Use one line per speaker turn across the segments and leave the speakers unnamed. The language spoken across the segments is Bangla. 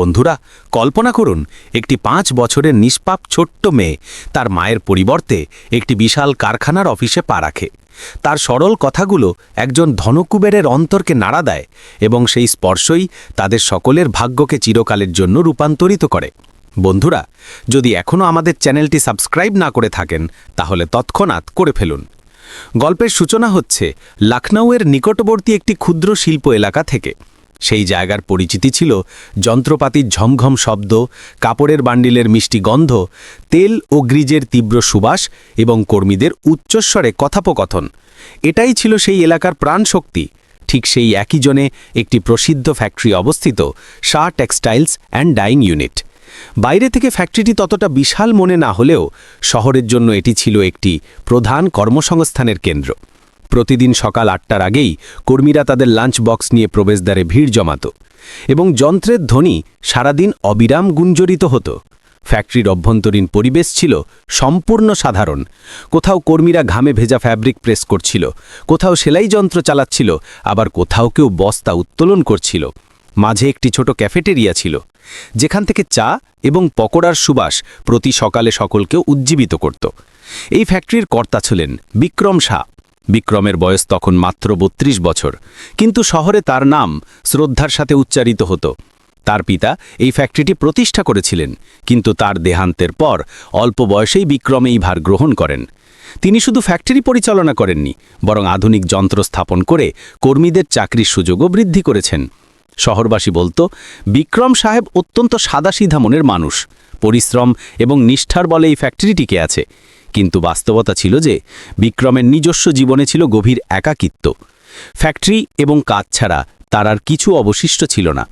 বন্ধুরা, কল্পনা করুন, একটি পাঁচ বছরের নিষ্পাপ ছোট্ট মেয়ে তার মায়ের পরিবর্তে একটি বিশাল কারখানার অফিসে পা রাখে। তার সরল কথাগুলো একজন ধনকুবেরের অন্তরকে নাড়া দেয় এবং সেই স্পর্শই তাদের সকলের ভাগ্যকে চিরকালের জন্য রূপান্তরিত করে। বন্ধুরা, যদি এখনও আমাদের চ্যানেলটি সাবস্ক্রাইব না করে থাকেন, তাহলে তৎক্ষণাৎ করে ফেলুন। গল্পের সূচনা হচ্ছে লখনৌয়ের নিকটবর্তী একটি ক্ষুদ্র শিল্প এলাকা থেকে। সেই জায়গার পরিচিতি ছিল যন্ত্রপাতির ঝমঝম শব্দ, কাপড়ের বান্ডিলের মিষ্টি গন্ধ, তেল ও গ্রিজের তীব্র সুবাস এবং কর্মীদের উচ্চস্বরে কথোপকথন। এটাই ছিল সেই এলাকার প্রাণশক্তি। ঠিক সেই একই জনে একটি প্রসিদ্ধ ফ্যাক্টরি অবস্থিত, Shah textiles and dyeing unit. বাইরে থেকে ফ্যাক্টরিটি ততটা বিশাল মনে না হলেও শহরের জন্য এটি ছিল একটি প্রধান কর্মসংস্থানের কেন্দ্র। প্রতিদিন সকাল আটটার আগেই কর্মীরা তাদের লাঞ্চ বক্স নিয়ে প্রবেশদ্বারে ভিড় জমাত এবং যন্ত্রের ধ্বনি সারাদিন অবিরাম গুঞ্জরিত হতো। ফ্যাক্টরির অভ্যন্তরীণ পরিবেশ ছিল সম্পূর্ণ সাধারণ। কোথাও কর্মীরা ঘামে ভেজা ফ্যাব্রিক প্রেস করছিল, কোথাও সেলাই যন্ত্র চালাচ্ছিল, আবার কোথাও কেউ বস্তা উত্তোলন করছিল। মাঝে একটি ছোট ক্যাফেটেরিয়া ছিল, যেখান থেকে চা এবং পকোড়ার সুবাস প্রতি সকালে সকলকে উজ্জীবিত করত। এই ফ্যাক্টরির কর্তা ছিলেন বিক্রম শাহ বিক্রমের বয়স তখন মাত্র বত্রিশ বছর। কিন্তু শহরে তার নাম শ্রদ্ধার সাথে উচ্চারিত হতো। তার পিতা এই ফ্যাক্টরিটি প্রতিষ্ঠা করেছিলেন, কিন্তু তার দেহান্তের পর অল্প বয়সেই বিক্রম এই ভার গ্রহণ করেন। তিনি শুধু ফ্যাক্টরি পরিচালনা করেননি, বরং আধুনিক যন্ত্র স্থাপন করে কর্মীদের চাকরির সুযোগও বৃদ্ধি করেছেন। শহরবাসী বলতো, বিক্রম সাহেব অত্যন্ত সাদাসিধা মনের মানুষ। পরিশ্রম এবং নিষ্ঠার বলে এই ফ্যাক্টরি টিকে আছে। কিন্তু বাস্তবতা ছিল যে বিক্রমের নিজস্ব জীবনে ছিল গভীর একাকিত্ব। ফ্যাক্টরি এবং কাজ ছাড়া তার আর কিছু অবশিষ্ট ছিল না।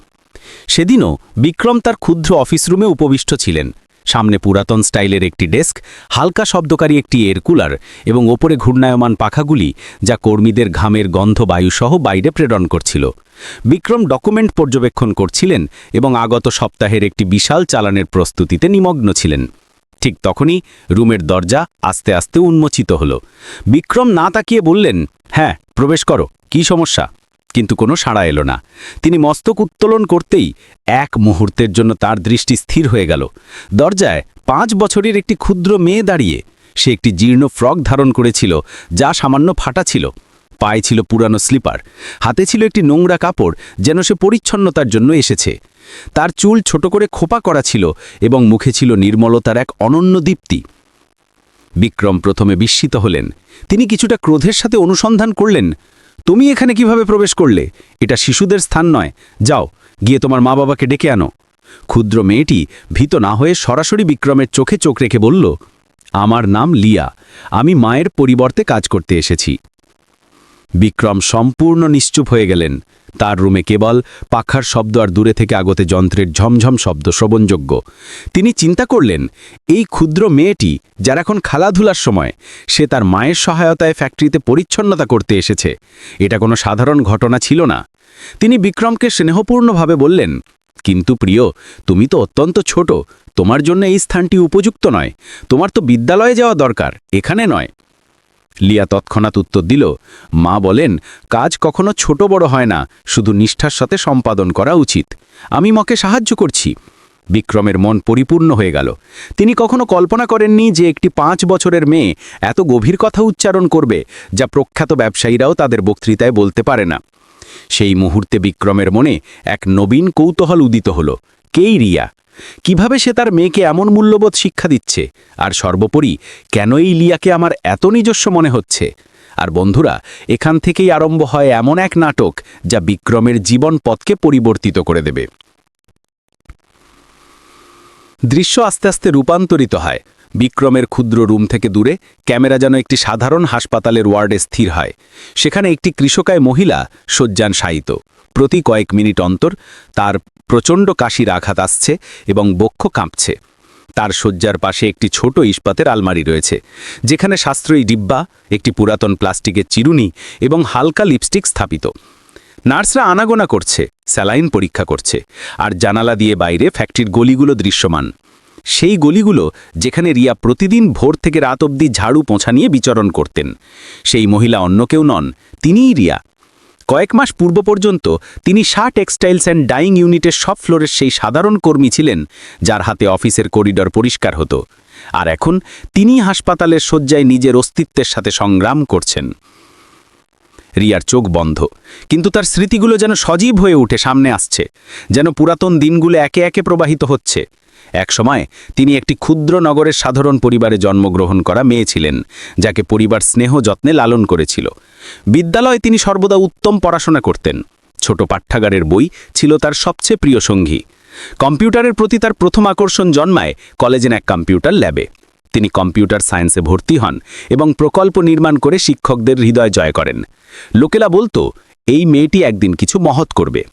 সেদিনও বিক্রম তার ক্ষুদ্র অফিস রুমে উপবিষ্ট ছিলেন। সামনে পুরাতন স্টাইলের একটি ডেস্ক, হালকা শব্দকারী একটি এয়ার কুলার এবং ওপরে ঘূর্ণায়মান পাখাগুলি যা কর্মীদের ঘামের গন্ধ বায়ুসহ বাইরে প্রেরণ করছিল। বিক্রম ডকুমেন্ট পর্যবেক্ষণ করছিলেন এবং আগত সপ্তাহের একটি বিশাল চালানের প্রস্তুতিতে নিমগ্ন ছিলেন। ঠিক তখনই রুমের দরজা আস্তে আস্তে উন্মোচিত হল। বিক্রম না তাকিয়ে বললেন হ্যাঁ প্রবেশ করো, কি সমস্যা? কিন্তু কোনো সাড়া এলো না। তিনি মস্তক উত্তোলন করতেই এক মুহূর্তের জন্য তার দৃষ্টি স্থির হয়ে গেল। দরজায় পাঁচ বছরের একটি ক্ষুদ্র মেয়ে দাঁড়িয়ে, সে একটি জীর্ণ ফ্রক ধারণ করেছিল, যা সামান্য ফাটা ছিল। পায়ে ছিল পুরানো স্লিপার। হাতে ছিল একটি নোংরা কাপড়, যেন সে পরিচ্ছন্নতার জন্য এসেছে। তার চুল ছোট করে খোপা করা ছিল এবং মুখে ছিল নির্মলতার এক অনন্য দীপ্তি। বিক্রম প্রথমে বিস্মিত হলেন। তিনি কিছুটা ক্রোধের সাথে অনুসন্ধান করলেন, তুমি এখানে কীভাবে প্রবেশ করলে? এটা শিশুদের স্থান নয়। যাও, গিয়ে তোমার মা বাবাকে ডেকে আনো। ক্ষুদ্র মেয়েটি ভীত না হয়ে সরাসরি বিক্রমের চোখে চোখ রেখে বলল, আমার নাম লিয়া। আমি মায়ের পরিবর্তে কাজ করতে এসেছি। বিক্রম সম্পূর্ণ নিশ্চুপ হয়ে গেলেন। তার রুমে কেবল পাখার শব্দ আর দূরে থেকে আগতে যন্ত্রের ঝমঝম শব্দ শ্রবণযোগ্য। তিনি চিন্তা করলেন, এই ক্ষুদ্র মেয়েটি, যার এখন খেলাধুলার সময়, সে তার মায়ের সহায়তায় ফ্যাক্টরিতে পরিচ্ছন্নতা করতে এসেছে। এটা কোনো সাধারণ ঘটনা ছিল না। তিনি বিক্রমকে স্নেহপূর্ণভাবে বললেন, কিন্তু প্রিয়, তুমি তো অত্যন্ত ছোট। তোমার জন্য এই স্থানটি উপযুক্ত নয়। তোমার তো বিদ্যালয়ে যাওয়া দরকার। এখানে নয়। লিয়া তৎক্ষণাৎ উত্তর দিল, মা বলেন, কাজ কখনো ছোট বড় হয় না, শুধু নিষ্ঠার সাথে সম্পাদন করা উচিত। আমি মকে সাহায্য করছি। বিক্রমের মন পরিপূর্ণ হয়ে গেল। তিনি কখনো কল্পনা করেননি যে একটি পাঁচ বছরের মেয়ে এত গভীর কথা উচ্চারণ করবে, যা প্রখ্যাত ব্যবসায়ীরাও তাদের বক্তৃতায় বলতে পারে না। সেই মুহূর্তে বিক্রমের মনে এক নবীন কৌতূহল উদিত হল কেই রিয়া? কীভাবে সে তার মেয়েকে এমন মূল্যবোধ শিক্ষা দিচ্ছে? আর সর্বোপরি, কেন এই লিয়াকে আমার এত নিজস্ব মনে হচ্ছে? আর বন্ধুরা, এখান থেকেই আরম্ভ হয় এমন এক নাটক যা বিক্রমের জীবন পথকে পরিবর্তিত করে দেবে। দৃশ্য আস্তে আস্তে রূপান্তরিত হয়। বিক্রমের ক্ষুদ্র রুম থেকে দূরে ক্যামেরা যেন একটি সাধারণ হাসপাতালের ওয়ার্ডে স্থির হয়। সেখানে একটি কৃষকায় মহিলা শয্যান শায়িত প্রতি কয়েক মিনিট অন্তর তার প্রচণ্ড কাশির আঘাত আসছে এবং বক্ষ কাঁপছে। তার শয্যার পাশে একটি ছোট ইস্পাতের আলমারি রয়েছে, যেখানে সাশ্রয়ী ডিব্বা, একটি পুরাতন প্লাস্টিকের চিরুনি এবং হালকা লিপস্টিক স্থাপিত। নার্সরা আনাগোনা করছে, স্যালাইন পরীক্ষা করছে আর জানালা দিয়ে বাইরে ফ্যাক্টরির গলিগুলো দৃশ্যমান। সেই গলিগুলো যেখানে রিয়া প্রতিদিন ভোর থেকে রাত অবধি ঝাড়ু পোঁছা নিয়ে বিচরণ করতেন। সেই মহিলা অন্য কেউ নন, তিনিই রিয়া। কয়েক মাস পূর্ব পর্যন্ত তিনি শাহ টেক্সটাইলস অ্যান্ড ডাইং ইউনিটের সব ফ্লোরের সেই সাধারণ কর্মী ছিলেন, যার হাতে অফিসের করিডর পরিষ্কার হতো। আর এখন তিনি হাসপাতালের শয্যায় নিজের অস্তিত্বের সাথে সংগ্রাম করছেন। রিয়ার চোখ বন্ধ, কিন্তু তার স্মৃতিগুলো যেন সজীব হয়ে উঠে সামনে আসছে, যেন পুরাতন দিনগুলো একে একে প্রবাহিত হচ্ছে। এক সময় তিনি একটি ক্ষুদ্র নগরের সাধারণ পরিবারে জন্মগ্রহণ করা মেয়ে ছিলেন, যাকে পরিবার স্নেহ যত্নে লালন করেছিল। বিদ্যালয়ে তিনি সর্বদা উত্তম পড়াশোনা করতেন। ছোট পাঠ্যাগারের বই ছিল তার সবচেয়ে প্রিয় সঙ্গী। কম্পিউটারের প্রতি তার প্রথম আকর্ষণ জন্মায় কলেজের এক কম্পিউটার ল্যাবে। তিনি কম্পিউটার সায়েন্সে ভর্তি হন এবং প্রকল্প নির্মাণ করে শিক্ষকদের হৃদয় জয় করেন। লোকেলা বলতো, এই মেয়েটি একদিন কিছু মহৎ করবে।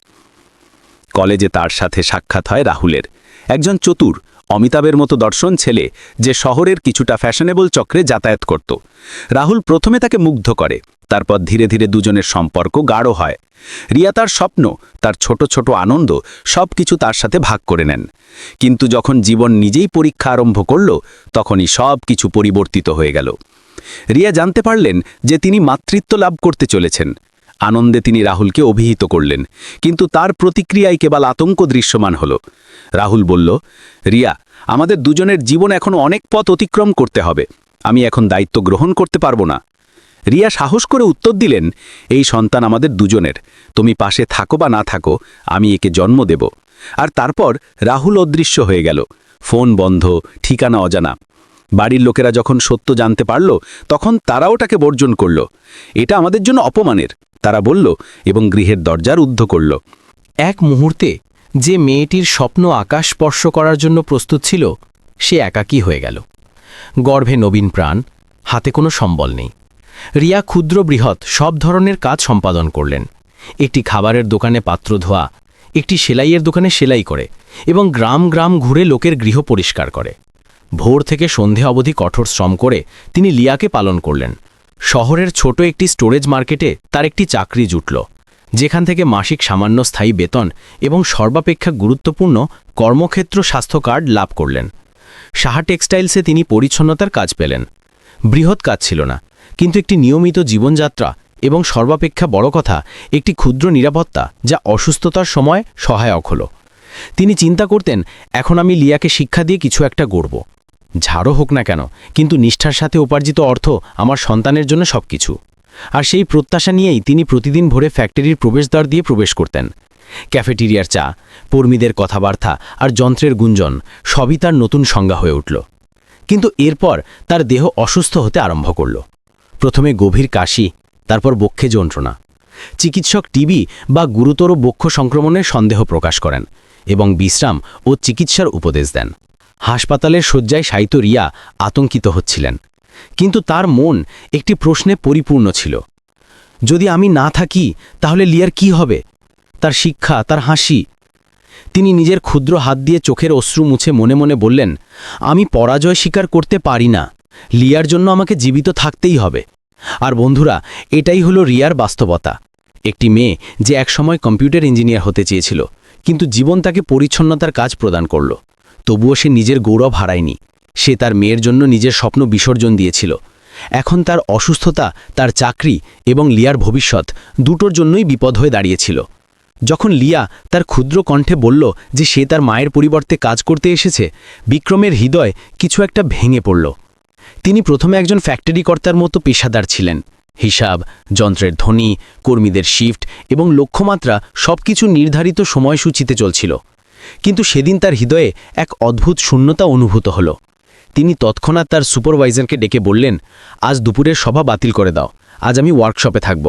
কলেজে তার সাথে সাক্ষাৎ হয় রাহুলের। একজন চতুর, অমিতাভের মতো দর্শন ছেলে যে শহরের কিছুটা ফ্যাশনেবল চক্রে যাতায়াত করত। রাহুল প্রথমে তাকে মুগ্ধ করে, তারপর ধীরে ধীরে দুজনের সম্পর্ক গাঢ় হয়। রিয়া তার স্বপ্ন, তার ছোট ছোট আনন্দ সব কিছু তার সাথে ভাগ করে নেন। কিন্তু যখন জীবন নিজেই পরীক্ষা আরম্ভ করল, তখনই সব কিছু পরিবর্তিত হয়ে গেল। রিয়া জানতে পারলেন যে তিনি মাতৃত্ব লাভ করতে চলেছেন। আনন্দে তিনি রাহুলকে অভিহিত করলেন। কিন্তু তার প্রতিক্রিয়ায় কেবল আতঙ্ক দৃশ্যমান হল। রাহুল বলল, রিয়া, আমাদের দুজনের জীবন এখন অনেক পথ অতিক্রম করতে হবে। আমি এখন দায়িত্ব গ্রহণ করতে পারব না। রিয়া সাহস করে উত্তর দিলেন, এই সন্তান আমাদের দুজনের। তুমি পাশে থাকো বা না থাকো, আমি একে জন্ম দেব। আর তারপর রাহুল অদৃশ্য হয়ে গেল। ফোন বন্ধ, ঠিকানা অজানা। বাড়ির লোকেরা যখন সত্য জানতে পারল, তখন তারাও তাকে বর্জন করল। এটা আমাদের জন্য অপমানের। তারা বলল এবং গৃহের দরজার উদ্ধ করল।
এক মুহূর্তে যে মেয়েটির স্বপ্ন আকাশ স্পর্শ করার জন্য প্রস্তুত ছিল, সে একাকী হয়ে গেল। গর্ভে নবীন প্রাণ, হাতে কোনো সম্বল নেই। রিয়া ক্ষুদ্র বৃহৎ সব ধরনের কাজ সম্পাদন করলেন। একটি খাবারের দোকানে পাত্র ধোয়া, একটি সেলাইয়ের দোকানে সেলাই করে এবং গ্রাম গ্রাম ঘুরে লোকের গৃহ পরিষ্কার করে। ভোর থেকে সন্ধে অবধি কঠোর শ্রম করে তিনি লিয়াকে পালন করলেন। শহরের ছোট একটি স্টোরেজ মার্কেটে তার একটি চাকরি জুটল, যেখান থেকে মাসিক সামান্য স্থায়ী বেতন এবং সর্বাপেক্ষা গুরুত্বপূর্ণ কর্মক্ষেত্র স্বাস্থ্য কার্ড লাভ করলেন। সাহা টেক্সটাইলসে তিনি পরিচ্ছন্নতার কাজ পেলেন। বৃহৎ কাজ ছিল না, কিন্তু একটি নিয়মিত জীবনযাত্রা এবং সর্বাপেক্ষা বড় কথা, একটি ক্ষুদ্র নিরাপত্তা যা অসুস্থতার সময় সহায়ক হল। তিনি চিন্তা করতেন, এখন আমি লিয়াকে শিক্ষা দিয়ে কিছু একটা গড়ব। ঝাড়ও হোক না কেন, কিন্তু নিষ্ঠার সাথে উপার্জিত অর্থ আমার সন্তানের জন্য সবকিছু। আর সেই প্রত্যাশা নিয়েই তিনি প্রতিদিন ভোরে ফ্যাক্টরির প্রবেশদ্বার দিয়ে প্রবেশ করতেন। ক্যাফেটেরিয়ার চা কর্মীদের কথাবার্তা আর যন্ত্রের গুঞ্জন সবই তার নতুন সংজ্ঞা হয়ে উঠল। কিন্তু এরপর তার দেহ অসুস্থ হতে আরম্ভ করল। প্রথমে গভীর কাশি, তারপর বক্ষে যন্ত্রণা। চিকিৎসক টিবি বা গুরুতর বক্ষ সংক্রমণের সন্দেহ প্রকাশ করেন এবং বিশ্রাম ও চিকিৎসার উপদেশ দেন। হাসপাতালের শয্যায় সাইত রিয়া আতঙ্কিত হচ্ছিলেন। কিন্তু তার মন একটি প্রশ্নে পরিপূর্ণ ছিল। যদি আমি না থাকি, তাহলে লিয়ার কি হবে? তার শিক্ষা, তার হাসি। তিনি নিজের ক্ষুদ্র হাত দিয়ে চোখের অশ্রু মুছে মনে মনে বললেন, আমি পরাজয় স্বীকার করতে পারি না। লিয়ার জন্য আমাকে জীবিত থাকতেই হবে। আর বন্ধুরা, এটাই হলো রিয়ার বাস্তবতা। একটি মেয়ে যে একসময় কম্পিউটার ইঞ্জিনিয়ার হতে চেয়েছিল, কিন্তু জীবন তাকে পরিচ্ছন্নতার কাজ প্রদান করল। তবুও সে নিজের গৌরব হারায়নি। সে তার মেয়ের জন্য নিজের স্বপ্ন বিসর্জন দিয়েছিল। এখন তার অসুস্থতা, তার চাকরি এবং লিয়ার ভবিষ্যৎ দুটোর জন্যই বিপদ হয়ে দাঁড়িয়েছিল। যখন লিয়া তার ক্ষুদ্র কণ্ঠে বলল যে সে তার মায়ের পরিবর্তে কাজ করতে এসেছে, বিক্রমের হৃদয় কিছু একটা ভেঙে পড়ল। তিনি প্রথমে একজন ফ্যাক্টরি কর্তার মতো পেশাদার ছিলেন। হিসাব, যন্ত্রের ধ্বনি, কর্মীদের শিফট এবং লক্ষ্যমাত্রা সবকিছু নির্ধারিত সময়সূচিতে চলছিল। কিন্তু সেদিন তার হৃদয়ে এক অদ্ভুত শূন্যতা অনুভূত হল। তিনি তৎক্ষণাৎ তার সুপারভাইজারকে ডেকে বললেন, আজ দুপুরের সভা বাতিল করে দাও, আজ আমি ওয়ার্কশপে থাকব।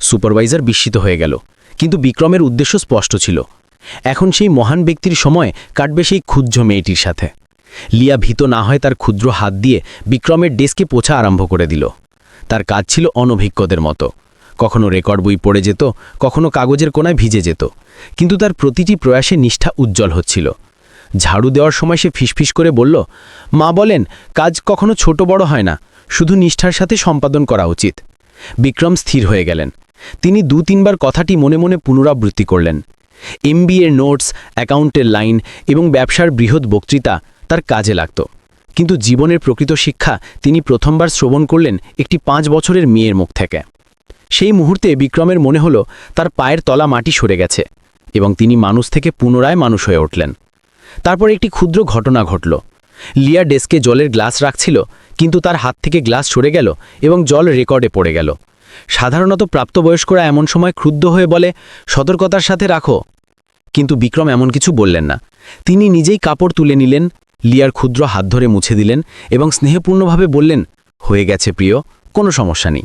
সুপারভাইজার বিস্মিত হয়ে গেল, কিন্তু বিক্রমের উদ্দেশ্য স্পষ্ট ছিল। এখন সেই মহান ব্যক্তির সময় কাটবে সেই ক্ষুদ্র মেয়েটির সাথে। লিয়া ভীত না হয় তার ক্ষুদ্র হাত দিয়ে বিক্রমের ডেস্কে পোছা আরম্ভ করে দিল। তার কাজ ছিল অনভিজ্ঞদের মতো। কখনো রেকর্ড বই পড়ে যেত, কখনো কাগজের কোনায় ভিজে যেত। কিন্তু তার প্রতিটি প্রয়াসে নিষ্ঠা উজ্জ্বল হচ্ছিল। ঝাড়ু দেওয়ার সময় সে ফিসফিস করে বলল, মা বলেন, কাজ কখনো ছোট বড় হয় না, শুধু নিষ্ঠার সাথে সম্পাদন করা উচিত। বিক্রম স্থির হয়ে গেলেন। তিনি দু তিনবার কথাটি মনে মনে পুনরাবৃত্তি করলেন। এমবিএর নোটস, অ্যাকাউন্টের লাইন এবং ব্যবসার বৃহৎ বক্তৃতা তার কাজে লাগত। কিন্তু জীবনের প্রকৃত শিক্ষা তিনি প্রথমবার শ্রবণ করলেন একটি পাঁচ বছরের মেয়ের মুখ থেকে। সেই মুহূর্তে বিক্রমের মনে হলো, তার পায়ের তলা মাটি সরে গেছে এবং তিনি মানুষ থেকে পুনরায় মানুষ হয়ে উঠলেন। তারপর একটি ক্ষুদ্র ঘটনা ঘটল। লিয়া ডেস্কে জলের গ্লাস রাখছিল, কিন্তু তার হাত থেকে গ্লাস সরে গেল এবং জল রেকর্ডে পড়ে গেল। সাধারণত প্রাপ্তবয়স্করা এমন সময় ক্রুদ্ধ হয়ে বলে, সতর্কতার সাথে রাখো। কিন্তু বিক্রম এমন কিছু বললেন না। তিনি নিজেই কাপড় তুলে নিলেন, লিয়ার ক্ষুদ্র হাত ধরে মুছে দিলেন এবং স্নেহপূর্ণভাবে বললেন, হয়ে গেছে প্রিয়, কোনো সমস্যা নেই।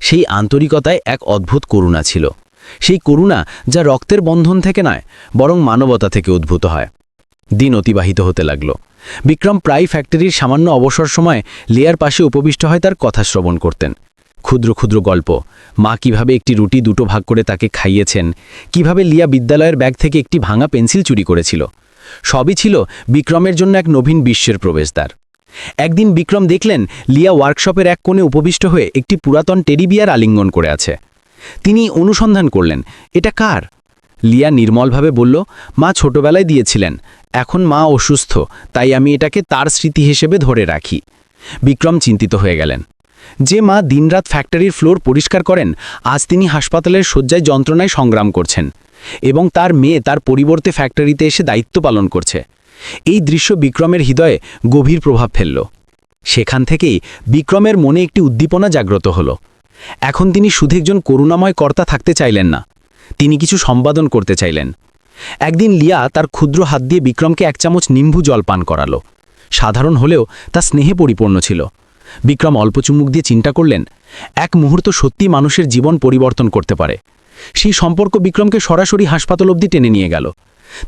সেই আন্তরিকতায় এক অদ্ভুত করুণা ছিল। সেই করুণা যা রক্তের বন্ধন থেকে নয়, বরং মানবতা থেকে উদ্ভূত হয়। দিন অতিবাহিত হতে লাগল। বিক্রম প্রায় ফ্যাক্টরির সামান্য অবসর সময় লেয়ার পাশে উপবিষ্ট হয় তার কথা শ্রবণ করতেন। ক্ষুদ্র ক্ষুদ্র গল্প, মা কীভাবে একটি রুটি দুটো ভাগ করে তাকে খাইয়েছেন, কীভাবে লিয়া বিদ্যালয়ের ব্যাগ থেকে একটি ভাঙা পেন্সিল চুরি করেছিল, সবই ছিল বিক্রমের জন্য এক নবীন বিশ্বের প্রবেশদ্বার। একদিন বিক্রম দেখলেন লিয়া ওয়ার্কশপের এক কোণে উপবিষ্ট হয়ে একটি পুরাতন টেডিবিয়ার আলিঙ্গন করে আছে। তিনি অনুসন্ধান করলেন, এটা কার? লিয়া নির্মলভাবে বলল, মা ছোটবেলায় দিয়েছিলেন, এখন মা অসুস্থ, তাই আমি এটাকে তার স্মৃতি হিসেবে ধরে রাখি। বিক্রম চিন্তিত হয়ে গেলেন, যে মা দিনরাত ফ্যাক্টরির ফ্লোর পরিষ্কার করেন, আজ তিনি হাসপাতালের শয্যায় যন্ত্রণায় সংগ্রাম করছেন এবং তার মেয়ে তার পরিবর্তে ফ্যাক্টরিতে এসে দায়িত্ব পালন করছে। এই দৃশ্য বিক্রমের হৃদয়ে গভীর প্রভাব ফেলল। সেখান থেকেই বিক্রমের মনে একটি উদ্দীপনা জাগ্রত হল। এখন তিনি শুধু একজন করুণাময় কর্তা থাকতে চাইলেন না, তিনি কিছু সম্পাদন করতে চাইলেন। একদিন লিয়া তার ক্ষুদ্র হাত দিয়ে বিক্রমকে এক চামচ নিম্বু জল পান করালো। সাধারণ হলেও তা স্নেহে পরিপূর্ণ ছিল। বিক্রম অল্প চুমুক দিয়ে চিন্তা করলেন, এক মুহূর্ত সত্যি মানুষের জীবন পরিবর্তন করতে পারে। সেই সম্পর্ক বিক্রমকে সরাসরি হাসপাতাল অবধি টেনে নিয়ে গেল।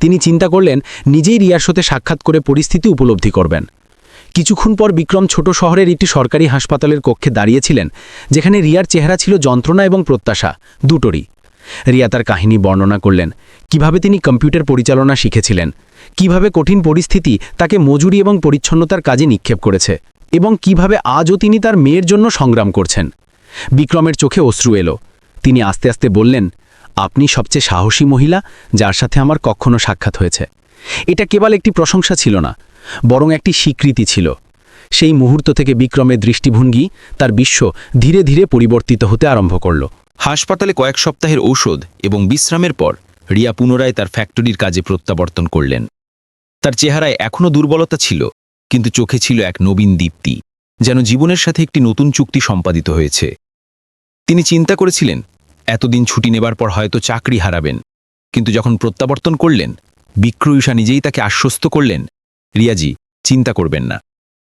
তিনি চিন্তা করলেন, নিজেই রিয়ার সাথে সাক্ষাৎ করে পরিস্থিতি উপলব্ধি করবেন। কিছুক্ষণ পর বিক্রম ছোট শহরের একটি সরকারি হাসপাতালের কক্ষে দাঁড়িয়েছিলেন, যেখানে রিয়ার চেহারা ছিল যন্ত্রণা এবং প্রত্যাশা, দুটোরই। রিয়া তার কাহিনী বর্ণনা করলেন, কীভাবে তিনি কম্পিউটার পরিচালনা শিখেছিলেন, কীভাবে কঠিন পরিস্থিতি তাকে মজুরি এবং পরিচ্ছন্নতার কাজে নিক্ষেপ করেছে, এবং কীভাবে আজও তিনি তার মেয়ের জন্য সংগ্রাম করছেন। বিক্রমের চোখে অশ্রু এলো। তিনি আস্তে আস্তে বললেন আপনি সবচেয়ে সাহসী মহিলা যার সাথে আমার কখনো সাক্ষাৎ হয়েছে। এটা কেবল একটি প্রশংসা ছিল না, বরং একটি স্বীকৃতি ছিল। সেই মুহূর্ত থেকে বিক্রমের দৃষ্টিভঙ্গি তার বিশ্ব ধীরে ধীরে পরিবর্তিত হতে আরম্ভ করল।
হাসপাতালে কয়েক সপ্তাহের ঔষধ এবং বিশ্রামের পর রিয়া পুনরায় তার ফ্যাক্টরির কাজে প্রত্যাবর্তন করলেন। তার চেহারায় এখনও দুর্বলতা ছিল, কিন্তু চোখে ছিল এক নবীন দীপ্তি, যেন জীবনের সাথে একটি নতুন চুক্তি সম্পাদিত হয়েছে। তিনি চিন্তা করেছিলেন এতদিন ছুটি নেবার পর হয়তো চাকরি হারাবেন। কিন্তু যখন প্রত্যাবর্তন করলেন বিক্রয়ুষা নিজেই তাকে আশ্বস্ত করলেন, রিয়াজি, চিন্তা করবেন না।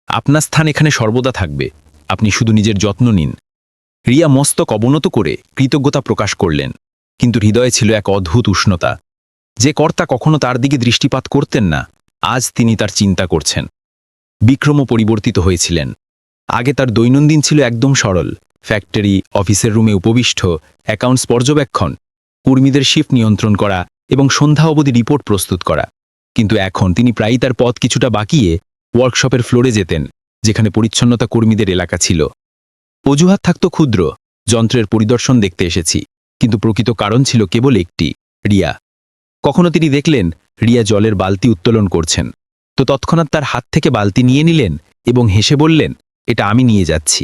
আপনার স্থান এখানে সর্বদা থাকবে। আপনি শুধু নিজের যত্ন নিন। রিয়া মস্তক অবনত করে কৃতজ্ঞতা প্রকাশ করলেন, কিন্তু হৃদয়ে ছিল এক অদ্ভুত উষ্ণতা। যে কর্তা কখনো তার দিকে দৃষ্টিপাত করতেন না, আজ তিনি তার চিন্তা করছেন। বিক্রমও পরিবর্তিত হয়েছিলেন। আগে তার দৈনন্দিন ছিল একদম সরল। ফ্যাক্টরি অফিসের রুমে উপবিষ্ট অ্যাকাউন্টস পর্যবেক্ষণ, কর্মীদের শিফট নিয়ন্ত্রণ করা এবং সন্ধ্যা অবধি রিপোর্ট প্রস্তুত করা। কিন্তু এখন তিনি প্রায়ই তার পথ কিছুটা বাকিয়ে ওয়ার্কশপের ফ্লোরে যেতেন, যেখানে পরিচ্ছন্নতা কর্মীদের এলাকা ছিল। অজুহাত থাকত ক্ষুদ্র, যন্ত্রের পরিদর্শন দেখতে এসেছি, কিন্তু প্রকৃত কারণ ছিল কেবল একটি, রিয়া। কখনো তিনি দেখলেন, রিয়া জলের বালতি উত্তোলন করছেন। তো তৎক্ষণাৎ তার হাত থেকে বালতি নিয়ে নিলেন এবং হেসে বললেন, এটা আমি নিয়ে যাচ্ছি।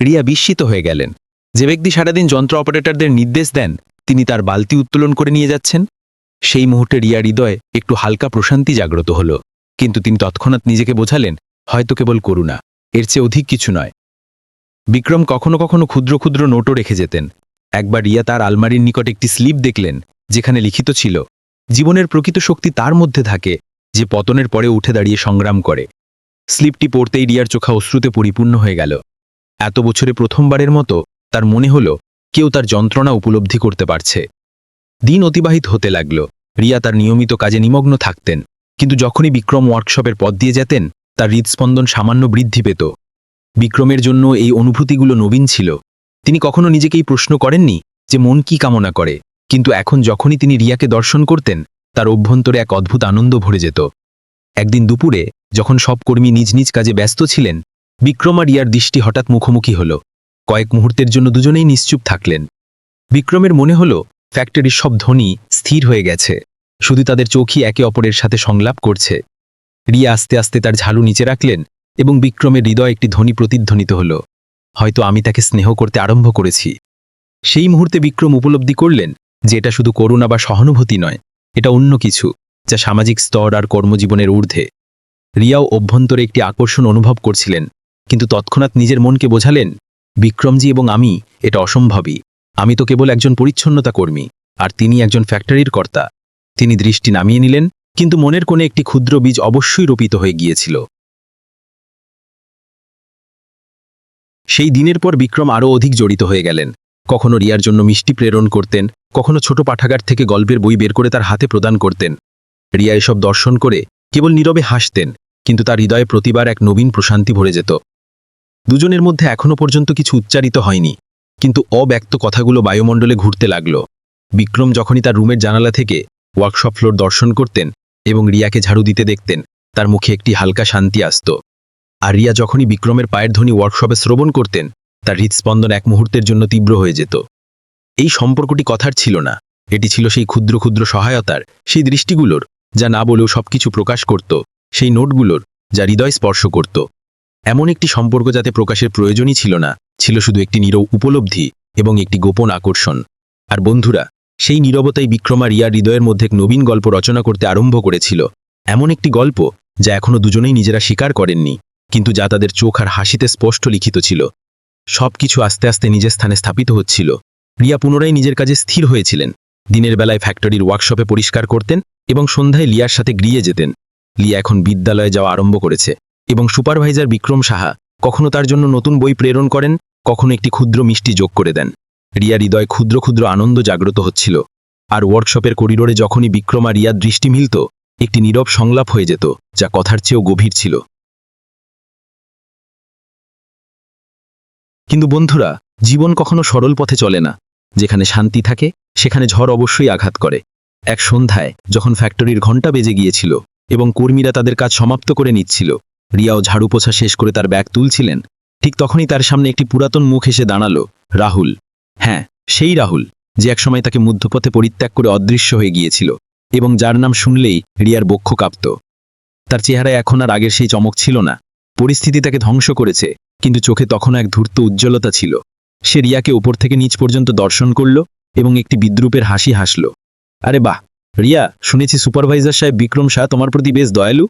রিয়া বিস্মিত হয়ে গেলেন। যে ব্যক্তি সারাদিন যন্ত্র অপারেটরদের নির্দেশ দেন, তিনি তার বালতি উত্তোলন করে নিয়ে যাচ্ছেন। সেই মুহূর্তে রিয়া হৃদয় একটু হালকা প্রশান্তি জাগ্রত হল, কিন্তু তিনি তৎক্ষণাৎ নিজেকে বোঝালেন, হয়তো কেবল করুণা, এর চেয়ে অধিক কিছু নয়। বিক্রম কখনো কখনো ক্ষুদ্র ক্ষুদ্র নোটও রেখে যেতেন। একবার রিয়া তার আলমারির নিকট একটি স্লিপ দেখলেন, যেখানে লিখিত ছিল, জীবনের প্রকৃত শক্তি তার মধ্যে থাকে, যে পতনের পরে উঠে দাঁড়িয়ে সংগ্রাম করে। স্লিপটি পড়তেই রিয়ার চোখা অশ্রুতে পরিপূর্ণ হয়ে গেল। এত বছরে প্রথমবারের মতো তার মনে হল কেউ তার যন্ত্রণা উপলব্ধি করতে পারছে। দিন অতিবাহিত হতে লাগল। রিয়া তার নিয়মিত কাজে নিমগ্ন থাকতেন, কিন্তু যখনই বিক্রম ওয়ার্কশপের পথ দিয়ে যেতেন, তার হৃদস্পন্দন সামান্য বৃদ্ধি পেত। বিক্রমের জন্য এই অনুভূতিগুলো নবীন ছিল। তিনি কখনো নিজেকেই প্রশ্ন করেননি যে মন কি কামনা করে, কিন্তু এখন যখনই তিনি রিয়াকে দর্শন করতেন, তার অভ্যন্তরে এক অদ্ভুত আনন্দ ভরে যেত। একদিন দুপুরে, যখন সব কর্মী নিজ নিজ কাজে ব্যস্ত ছিলেন বিক্রম আর রিয়ার দৃষ্টি হঠাৎ মুখোমুখি হল। কয়েক মুহূর্তের জন্য দুজনেই নিশ্চুপ থাকলেন। বিক্রমের মনে হল, ফ্যাক্টরির সব ধ্বনি স্থির হয়ে গেছে। শুধু তাদের চোখই একে অপরের সাথে সংলাপ করছে। রিয়া আস্তে আস্তে তার ঝালু নিচে রাখলেন এবং বিক্রমের হৃদয় একটি ধ্বনি প্রতিধ্বনিত হল। হয়তো আমি তাকে স্নেহ করতে আরম্ভ করেছি। সেই মুহূর্তে বিক্রম উপলব্ধি করলেন যে এটা শুধু করুণা বা সহানুভূতি নয়, এটা অন্য কিছু, যা সামাজিক স্তর আর কর্মজীবনের ঊর্ধ্বে। রিয়াও অভ্যন্তরে একটি আকর্ষণ অনুভব করছিলেন। কিন্তু তৎক্ষণাৎ নিজের মনকে বোঝালেন, বিক্রমজি এবং আমি, এটা অসম্ভবই। আমি তো কেবল একজন পরিচ্ছন্নতা কর্মী, আর তিনি একজন ফ্যাক্টরির কর্তা। তিনি দৃষ্টি নামিয়ে নিলেন, কিন্তু মনের কোণে একটি ক্ষুদ্র বীজ অবশ্যই রোপিত হয়ে গিয়েছিল। সেই দিনের পর বিক্রম আরও অধিক জড়িত হয়ে গেলেন। কখনো রিয়ার জন্য মিষ্টি প্রেরণ করতেন, কখনো ছোট পাঠাগার থেকে গল্পের বই বের করে তার হাতে প্রদান করতেন। রিয়া এসব দর্শন করে কেবল নীরবে হাসতেন, কিন্তু তার হৃদয়ে প্রতিবার এক নবীন প্রশান্তি ভরে যেত। দুজনের মধ্যে এখনও পর্যন্ত কিছু উচ্চারিত হয়নি, কিন্তু অব্যক্ত কথাগুলো বায়ুমণ্ডলে ঘুরতে লাগল। বিক্রম যখনই তার রুমের জানালা থেকে ওয়ার্কশপ ফ্লোর দর্শন করতেন এবং রিয়াকে ঝাড়ু দিতে দেখতেন, তার মুখে একটি হালকা শান্তি আসত। আর রিয়া যখনই বিক্রমের পায়ের ধ্বনি ওয়ার্কশপে শ্রবণ করতেন, তার হৃদস্পন্দন এক মুহূর্তের জন্য তীব্র হয়ে যেত। এই সম্পর্কটি কথার ছিল না, এটি ছিল সেই ক্ষুদ্র ক্ষুদ্র সহায়তার, সেই দৃষ্টিগুলোর, যা না বলেও সবকিছু প্রকাশ করত, সেই নোটগুলোর, যা হৃদয় স্পর্শ করত। এমন একটি সম্পর্ক যাতে প্রকাশের প্রয়োজনই ছিল না, ছিল শুধু একটি নীরব উপলব্ধি এবং একটি গোপন আকর্ষণ। আর বন্ধুরা, সেই নীরবতাই বিক্রমা রিয়ার হৃদয়ের মধ্যে এক নবীন গল্প রচনা করতে আরম্ভ করেছিল। এমন একটি গল্প যা এখনও দুজনেই নিজেরা স্বীকার করেননি, কিন্তু যা তাদের চোখ আর হাসিতে স্পষ্ট লিখিত ছিল। সবকিছু আস্তে আস্তে নিজের স্থানে স্থাপিত হচ্ছিল। রিয়া পুনরায় নিজের কাজে স্থির হয়েছিলেন। দিনের বেলায় ফ্যাক্টরির ওয়ার্কশপে পরিষ্কার করতেন এবং সন্ধ্যায় লিয়ার সাথে গৃহে যেতেন। লিয়া এখন বিদ্যালয়ে যাওয়া আরম্ভ করেছে। এবং সুপারভাইজার বিক্রম সাহা কখনো তার জন্য নতুন বই প্রেরণ করেন, কখনো একটি ক্ষুদ্র মিষ্টি যোগ করে দেন। রিয়ার হৃদয় ক্ষুদ্র ক্ষুদ্র আনন্দ জাগ্রত হচ্ছিল। আর ওয়ার্কশপের করিডোরে যখনই বিক্রম আর রিয়ার দৃষ্টি মিলত, একটি নীরব সংলাপ হয়ে যেত, যা কথার চেয়েও গভীর ছিল। কিন্তু বন্ধুরা, জীবন কখনো সরল পথে চলে না। যেখানে শান্তি থাকে, সেখানে ঝড় অবশ্যই আঘাত করে। এক সন্ধ্যায়, যখন ফ্যাক্টরির ঘণ্টা বেজে গিয়েছিল, এবং কর্মীরা তাদের কাজ সমাপ্ত করে নিচ্ছিল রিয়াও ঝাড়ু পোছা শেষ করে তার ব্যাগ তুলছিলেন। ঠিক তখনই তার সামনে একটি পুরাতন মুখ এসে দাঁড়াল, রাহুল। হ্যাঁ সেই রাহুল, যে একসময় তাকে মধ্যপথে পরিত্যাগ করে অদৃশ্য হয়ে গিয়েছিল, এবং যার নাম শুনলেই রিয়ার বক্ষ কাঁপত। তার চেহারায় এখন আর আগের সেই চমক ছিল না। পরিস্থিতি তাকে ধ্বংস করেছে, কিন্তু চোখে তখনও এক ধূর্ত উজ্জ্বলতা ছিল। সে রিয়াকে ওপর থেকে নিচ পর্যন্ত দর্শন করল এবং একটি বিদ্রুপের হাসি হাসল। আরে বাহ! রিয়া, শুনেছি সুপারভাইজার সাহেব বিক্রম শাহ তোমার প্রতি বেশ দয়ালু।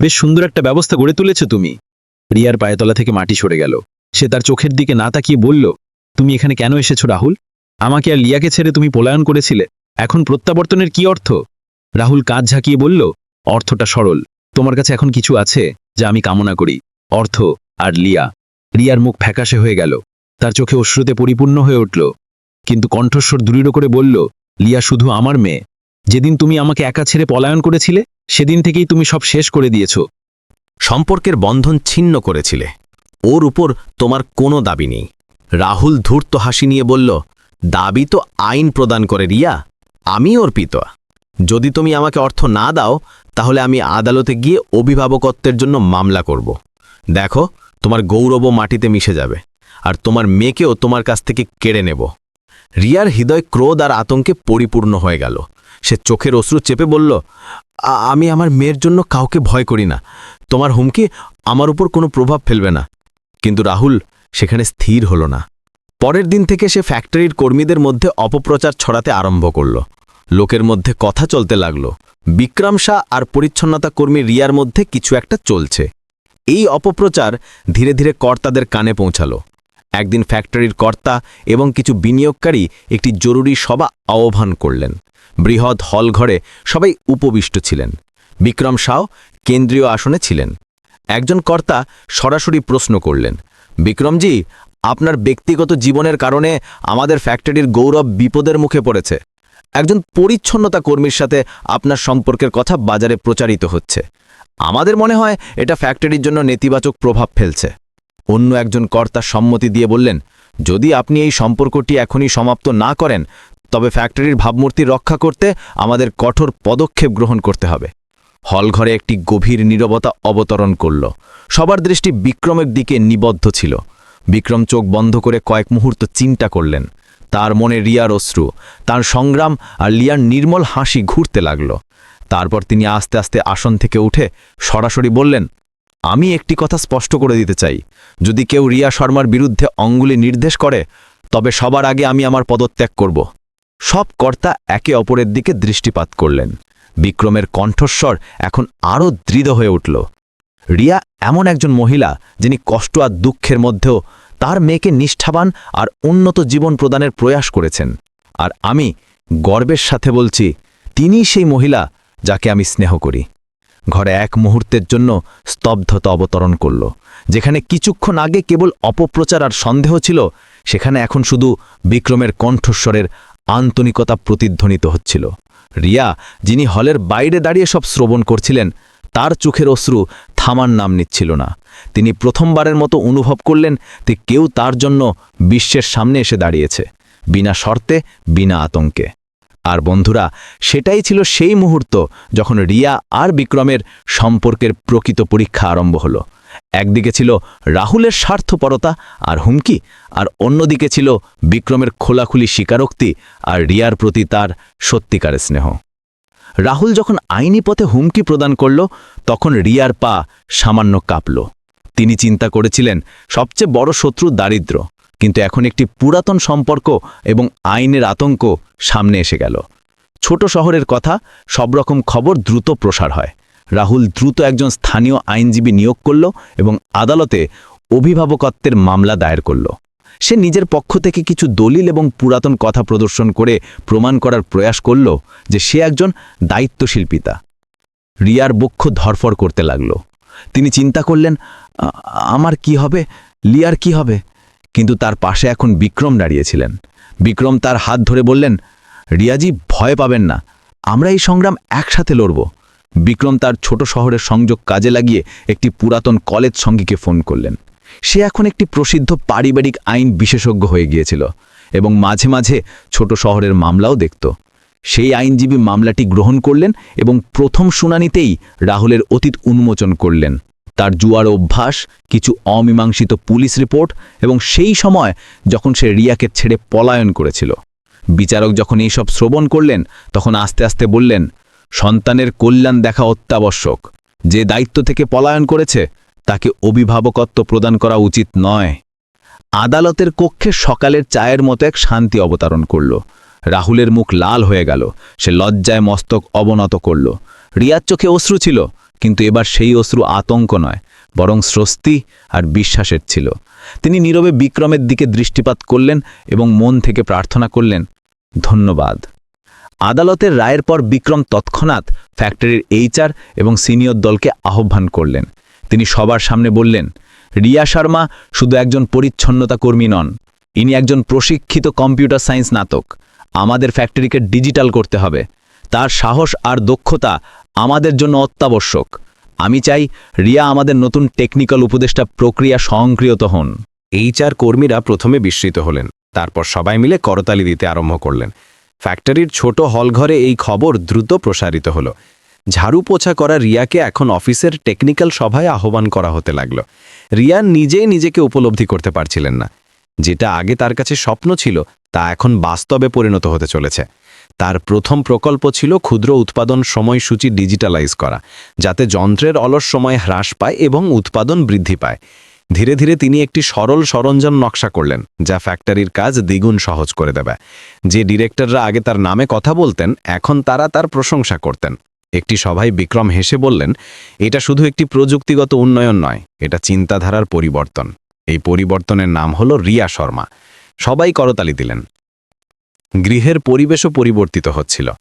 বেশ সুন্দর একটা ব্যবস্থা গড়ে তুলেছ তুমি। রিয়ার পায়েতলা থেকে মাটি সরে গেল। সে তার চোখের দিকে না তাকিয়ে বলল, তুমি এখানে কেন এসেছ রাহুল? আমাকে আর লিয়াকে ছেড়ে তুমি পলায়ন করেছিলে। এখন প্রত্যাবর্তনের কি অর্থ? রাহুল কাঁধ ঝাঁকিয়ে বলল, অর্থটা সরল। তোমার কাছে এখন কিছু আছে যা আমি কামনা করি। অর্থ আর লিয়া। রিয়ার মুখ ফ্যাকাশে হয়ে গেল। তার চোখে অশ্রুতে পরিপূর্ণ হয়ে উঠল। কিন্তু কণ্ঠস্বর দৃঢ় করে বলল, লিয়া শুধু আমার মেয়ে। যেদিন তুমি আমাকে একা ছেড়ে পলায়ন করেছিলে, সেদিন থেকেই তুমি সব শেষ করে দিয়েছ।
সম্পর্কের বন্ধন ছিন্ন করেছিলে। ওর উপর তোমার কোনো দাবি নেই। রাহুল ধূর্ত হাসি নিয়ে বলল, দাবি তো আইন প্রদান করে রিয়া, আমি অর্পিত যদি তুমি আমাকে অর্থ না দাও, তাহলে আমি আদালতে গিয়ে অভিভাবকত্বের জন্য মামলা করব। দেখো, তোমার গৌরবও মাটিতে মিশে যাবে, আর তোমার মেয়েকেও তোমার কাছ থেকে কেড়ে নেব। রিয়ার হৃদয় ক্রোধ আর আতঙ্কে পরিপূর্ণ হয়ে গেল। সে চোখের অশ্রু চেপে বলল আমি আমার মেয়ের জন্য কাউকে ভয় করি না। তোমার হুমকি আমার উপর কোনো প্রভাব ফেলবে না। কিন্তু রাহুল সেখানে স্থির হল না। পরের দিন থেকে সে ফ্যাক্টরির কর্মীদের মধ্যে অপপ্রচার ছড়াতে আরম্ভ করল। লোকের মধ্যে কথা চলতে লাগল। বিক্রম শাহ আর পরিচ্ছন্নতা কর্মী রিয়ার মধ্যে কিছু একটা চলছে। এই অপপ্রচার ধীরে ধীরে কর্তাদের কানে পৌঁছালো। একদিন ফ্যাক্টরির কর্তা এবং কিছু বিনিয়োগকারী একটি জরুরি সভা আহ্বান করলেন। বৃহৎ হলঘরে সবাই উপবিষ্ট ছিলেন। বিক্রম শাহ কেন্দ্রীয় আসনে ছিলেন। একজন কর্তা সরাসরি প্রশ্ন করলেন, বিক্রমজি, আপনার ব্যক্তিগত জীবনের কারণে আমাদের ফ্যাক্টরির গৌরব বিপদের মুখে পড়েছে। একজন পরিচ্ছন্নতা কর্মীর সাথে আপনার সম্পর্কের কথা বাজারে প্রচারিত হচ্ছে। আমাদের মনে হয় এটা ফ্যাক্টরির জন্য নেতিবাচক প্রভাব ফেলছে। অন্য একজন কর্তা সম্মতি দিয়ে বললেন, যদি আপনি এই সম্পর্কটি এখনই সমাপ্ত না করেন তবে ফ্যাক্টরির ভাবমূর্তি রক্ষা করতে আমাদের কঠোর পদক্ষেপ গ্রহণ করতে হবে। হলঘরে একটি গভীর নীরবতা অবতরণ করল। সবার দৃষ্টি বিক্রমের দিকে নিবদ্ধ ছিল। বিক্রম চোখ বন্ধ করে কয়েক মুহূর্ত চিন্তা করলেন। তার মনে রিয়ার অশ্রু, তার সংগ্রাম আর লিয়ার নির্মল হাসি ঘুরতে লাগল। তারপর তিনি আস্তে আস্তে আসন থেকে উঠে সরাসরি বললেন, আমি একটি কথা স্পষ্ট করে দিতে চাই। যদি কেউ রিয়া শর্মার বিরুদ্ধে অঙ্গুলি নির্দেশ করে,
তবে সবার আগে আমি আমার পদত্যাগ করব। সব কর্তা একে অপরের দিকে দৃষ্টিপাত করলেন। বিক্রমের কণ্ঠস্বর এখন আরও দৃঢ় হয়ে উঠল। রিয়া এমন একজন মহিলা যিনি কষ্ট আর দুঃখের মধ্যেও তার মেয়েকে নিষ্ঠাবান আর উন্নত জীবন প্রদানের প্রয়াস করেছেন। আর আমি গর্বের সাথে বলছি, তিনিই সেই মহিলা যাকে আমি স্নেহ করি। ঘরে এক মুহূর্তের জন্য স্তব্ধতা অবতরণ করল। যেখানে কিছুক্ষণ আগে কেবল অপপ্রচার আর সন্দেহ ছিল, সেখানে এখন শুধু বিক্রমের কণ্ঠস্বরের আন্তনিকতা প্রতিধ্বনিত হচ্ছিল। রিয়া, যিনি হলের বাইরে দাঁড়িয়ে সব শ্রবণ করছিলেন, তার চোখের অশ্রু থামার নাম নিচ্ছিল না। তিনি প্রথমবারের মতো অনুভব করলেন যে কেউ তার জন্য বিশ্বের সামনে এসে দাঁড়িয়েছে, বিনা শর্তে, বিনা আতঙ্কে। আর বন্ধুরা, সেটাই ছিল সেই মুহূর্ত যখন রিয়া আর বিক্রমের সম্পর্কের প্রকৃত পরীক্ষা আরম্ভ হলো। একদিকে ছিল রাহুলের স্বার্থপরতা আর হুমকি, আর অন্যদিকে ছিল বিক্রমের খোলাখুলি স্বীকারোক্তি আর রিয়ার প্রতি তার সত্যিকারের স্নেহ। রাহুল যখন আইনি পথে হুমকি প্রদান করল, তখন রিয়ার পা সামান্য কাঁপল। তিনি চিন্তা করেছিলেন, সবচেয়ে বড় শত্রু দারিদ্র্য কিন্তু এখন একটি পুরাতন সম্পর্ক এবং আইনের আতঙ্ক সামনে এসে গেল। ছোট শহরের কথা সব রকম খবর দ্রুত প্রসার হয়। রাহুল দ্রুত একজন স্থানীয় আইনজীবী নিয়োগ করল এবং আদালতে অভিভাবকত্বের মামলা দায়ের করল। সে নিজের পক্ষ থেকে কিছু দলিল এবং পুরাতন কথা প্রদর্শন করে প্রমাণ করার প্রয়াস করল যে সে একজন দায়িত্বশীল পিতা। রিয়ার বক্ষ ধরফর করতে লাগল। তিনি চিন্তা করলেন আমার কি হবে? লিয়ার কি হবে? কিন্তু তার পাশে এখন বিক্রম দাঁড়িয়েছিলেন বিক্রম তার হাত ধরে বললেন, রিয়াজি, ভয় পাবেন না। আমরা এই সংগ্রাম একসাথে লড়ব। বিক্রম তার ছোট শহরের সংযোগ কাজে লাগিয়ে একটি পুরাতন কলেজ সঙ্গীকে ফোন করলেন। সে এখন একটি প্রসিদ্ধ পারিবারিক আইন বিশেষজ্ঞ হয়ে গিয়েছিল এবং মাঝে মাঝে ছোট শহরের মামলাও দেখত। সেই আইনজীবী মামলাটি গ্রহণ করলেন এবং প্রথম শুনানিতেই রাহুলের অতীত উন্মোচন করলেন। তার জুয়ার অভ্যাস, কিছু অমীমাংসিত পুলিশ রিপোর্ট এবং সেই সময় যখন সে রিয়াকে ছেড়ে পলায়ন করেছিল। বিচারক যখন এইসব শ্রবণ করলেন, তখন আস্তে আস্তে বললেন সন্তানের কল্যাণ দেখা অত্যাবশ্যক। যে দায়িত্ব থেকে পলায়ন করেছে, তাকে অভিভাবকত্ব প্রদান করা উচিত নয়। আদালতের কক্ষে সকালের চায়ের মতো এক শান্তি অবতারণ করল। রাহুলের মুখ লাল হয়ে গেল। সে লজ্জায় মস্তক অবনত করল। রিয়ার চোখে অশ্রু ছিল, কিন্তু এবার সেই অশ্রু আতঙ্ক নয়, বরং স্বস্তি আর বিশ্বাসের ছিল। তিনি নীরবে বিক্রমের দিকে দৃষ্টিপাত করলেন এবং মন থেকে প্রার্থনা করলেন, ধন্যবাদ। আদালতের রায়ের পর বিক্রম তৎক্ষণাৎ ফ্যাক্টরির এইচআর এবং সিনিয়র দলকে আহ্বান করলেন। তিনি সবার সামনে বললেন, রিয়া শর্মা শুধু একজন পরিচ্ছন্নতা কর্মী নন, ইনি একজন প্রশিক্ষিত কম্পিউটার সায়েন্স নাতক আমাদের ফ্যাক্টরিকে ডিজিটাল করতে হবে। তার সাহস আর দক্ষতা আমাদের জন্য অত্যাবশ্যক। আমি চাই রিয়া আমাদের নতুন টেকনিক্যাল উপদেষ্টা প্রক্রিয়া স্বয়ংক্রিয়ত হন।
এইচআর কর্মীরা প্রথমে বিস্মিত হলেন, তারপর সবাই মিলে করতালি দিতে আরম্ভ করলেন। ফ্যাক্টরির ছোট হলঘরে এই খবর দ্রুত প্রসারিত হলো। ঝাড়ু পোছা করা রিয়াকে এখন অফিসের টেকনিক্যাল সভায় আহ্বান করা হতে লাগল। রিয়া নিজেই নিজেকে উপলব্ধি করতে পারছিলেন না। যেটা আগে তার কাছে স্বপ্ন ছিল, তা এখন বাস্তবে পরিণত হতে চলেছে। তার প্রথম প্রকল্প ছিল ক্ষুদ্র উৎপাদন সময়সূচি ডিজিটালাইজ করা, যাতে যন্ত্রের অলস সময় হ্রাস পায় এবং উৎপাদন বৃদ্ধি পায়। ধীরে ধীরে তিনি একটি সরল সরঞ্জাম নকশা করলেন, যা ফ্যাক্টরির কাজ দ্বিগুণ সহজ করে দেবে। যে ডিরেক্টররা আগে তার নামে কথা বলতেন, এখন তারা তার প্রশংসা করতেন। একটি সভায় বিক্রম হেসে বললেন, এটা শুধু একটি প্রযুক্তিগত উন্নয়ন নয়, এটা চিন্তাধারার পরিবর্তন। এই পরিবর্তনের নাম হল রিয়া শর্মা। সবাই করতালি দিলেন। গৃহের পরিবেশও পরিবর্তিত হচ্ছিল।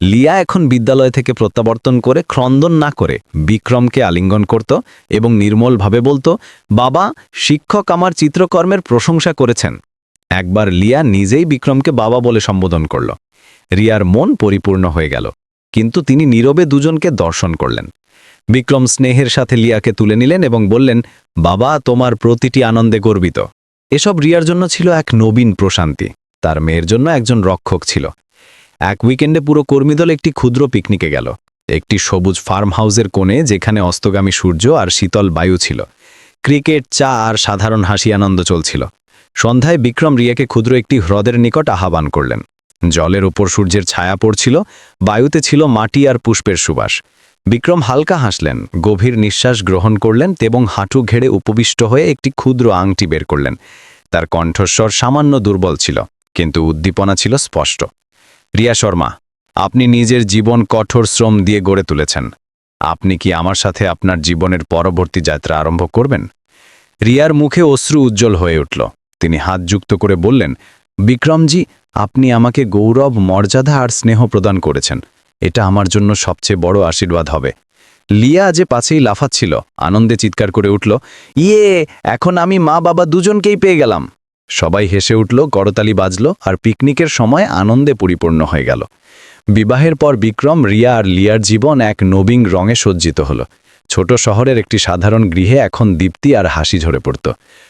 লিয়া এখন বিদ্যালয় থেকে প্রত্যাবর্তন করে ক্রন্দন না করে বিক্রমকে আলিঙ্গন করত এবং নির্মলভাবে বলতো, বাবা, শিক্ষক আমার চিত্রকর্মের প্রশংসা করেছেন। একবার লিয়া নিজেই বিক্রমকে বাবা বলে সম্বোধন করল। রিয়ার মন পরিপূর্ণ হয়ে গেল, কিন্তু তিনি নীরবে দুজনকে দর্শন করলেন। বিক্রম স্নেহের সাথে লিয়াকে তুলে নিলেন এবং বললেন, বাবা, তোমার প্রতিটি আনন্দে গর্বিত। এসব রিয়ার জন্য ছিল এক নবীন প্রশান্তি। তার মেয়ের জন্য একজন রক্ষক ছিল। এক উইকেন্ডে পুরো কর্মীদল একটি ক্ষুদ্র পিকনিকে গেল। একটি সবুজ ফার্ম হাউসের কোণে, যেখানে অস্তগামী সূর্য আর শীতল বায়ু ছিল। ক্রিকেট, চা আর সাধারণ হাসি আনন্দ চলছিল। সন্ধ্যায় বিক্রম রিয়াকে ক্ষুদ্র একটি হ্রদের নিকট আহ্বান করলেন। জলের ওপর সূর্যের ছায়া পড়ছিল, বায়ুতে ছিল মাটি আর পুষ্পের সুবাস। বিক্রম হালকা হাসলেন, গভীর নিঃশ্বাস গ্রহণ করলেন এবং হাঁটু ঘেড়ে উপবিষ্ট হয়ে একটি ক্ষুদ্র আংটি বের করলেন।
তার কণ্ঠস্বর সামান্য দুর্বল ছিল, কিন্তু উদ্দীপনা ছিল স্পষ্ট। রিয়া শর্মা, আপনি নিজের জীবন কঠোর শ্রম দিয়ে গড়ে তুলেছেন। আপনি কি আমার সাথে আপনার জীবনের পরবর্তী যাত্রা আরম্ভ করবেন? রিয়ার মুখে অশ্রু উজ্জ্বল হয়ে উঠল। তিনি হাত যুক্ত করে বললেন, বিক্রমজি, আপনি আমাকে গৌরব, মর্যাদা আর স্নেহ প্রদান করেছেন। এটা আমার জন্য সবচেয়ে বড় আশীর্বাদ হবে। লিয়া যে পাছেই লাফাচ্ছিল, আনন্দে চিৎকার করে উঠল ইয়ে এখন আমি মা বাবা দুজনকেই পেয়ে গেলাম। সবাই হেসে উঠল, করতালি বাজল আর পিকনিকের সময় আনন্দে পরিপূর্ণ হয়ে গেল। বিবাহের পর বিক্রম, রিয়া আর লিয়ার জীবন এক নবীন রঙে সজ্জিত হলো। ছোট শহরের একটি সাধারণ গৃহে এখন দীপ্তি আর হাসি ঝরে পড়ত।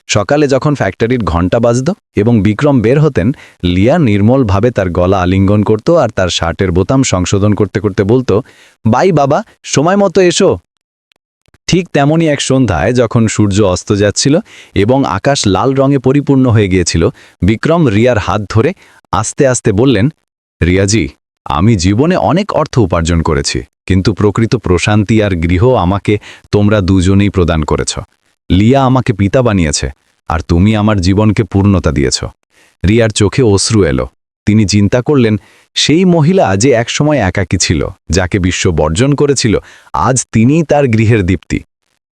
সকালে যখন ফ্যাক্টরির ঘণ্টা বাজত এবং বিক্রম বের হতেন, লিয়া নির্মলভাবে তার গলা আলিঙ্গন করত আর তার শার্টের বোতাম সংশোধন করতে করতে বলতো, বাই বাবা, সময় মতো এসো। ঠিক তেমনই এক সন্ধ্যায় যখন সূর্য অস্ত যাচ্ছিল এবং আকাশ লাল রঙে পরিপূর্ণ হয়ে গিয়েছিল, বিক্রম রিয়ার হাত ধরে আস্তে আস্তে বললেন, রিয়াজি, আমি জীবনে অনেক অর্থ উপার্জন করেছি, কিন্তু প্রকৃত প্রশান্তি আর গৃহ আমাকে তোমরা দুজনেই প্রদান করেছ। লিয়া আমাকে পিতা বানিয়েছে, আর তুমি আমার জীবনকে পূর্ণতা দিয়েছ। রিয়ার চোখে অশ্রু এলো। তিনি চিন্তা করলেন, সেই মহিলা যে একসময় একাকী ছিল, যাকে বিশ্ব বর্জন করেছিল, আজ তিনিই তার গৃহের দীপ্তি।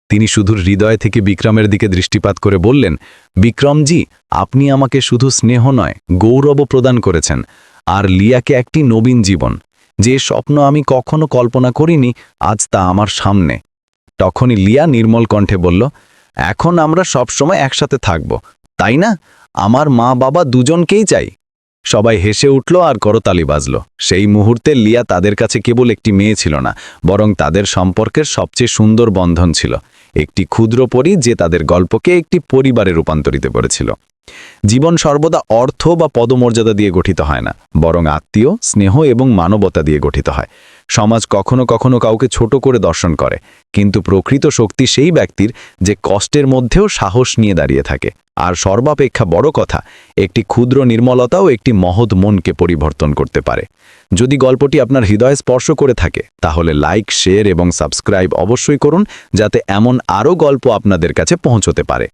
তিনি শুধু হৃদয় থেকে বিক্রমের দিকে দৃষ্টিপাত করে বললেন, বিক্রমজি, আপনি আমাকে শুধু স্নেহ নয়, গৌরবও প্রদান করেছেন, আর লিয়াকে একটি নবীন জীবন। যে স্বপ্ন আমি কখনো কল্পনা করিনি, আজ তা আমার সামনে। তখনই লিয়া নির্মল কণ্ঠে বলল, এখন আমরা সবসময় একসাথে থাকব, তাই না? আমার মা বাবা দুজনকেই চাই। সবাই হেসে উঠল আর করতালি বাজল। সেই মুহূর্তে লিয়া তাদের কাছে কেবল একটি মেয়ে ছিল না, বরং তাদের সম্পর্কের সবচেয়ে সুন্দর বন্ধন ছিল। একটি ক্ষুদ্র পরি যে তাদের গল্পকে একটি পরিবারে রূপান্তরিত করেছিল। জীবন সর্বদা অর্থ বা পদমর্যাদা দিয়ে গঠিত হয় না, বরং আত্মীয়, স্নেহ এবং মানবতা দিয়ে গঠিত হয়। সমাজ কখনো কখনো কাউকে ছোট করে দর্শন করে, কিন্তু প্রকৃত শক্তি সেই ব্যক্তির যে কষ্টের মধ্যেও সাহস নিয়ে দাঁড়িয়ে থাকে। আর সর্বাপেক্ষা বড় কথা, একটি ক্ষুদ্র নির্মলতাও একটি মহৎ মনকে পরিবর্তন করতে পারে। যদি গল্পটি আপনার হৃদয় স্পর্শ করে থাকে, তাহলে লাইক, শেয়ার এবং সাবস্ক্রাইব অবশ্যই করুন, যাতে এমন আরও গল্প আপনাদের কাছে পৌঁছতে পারে।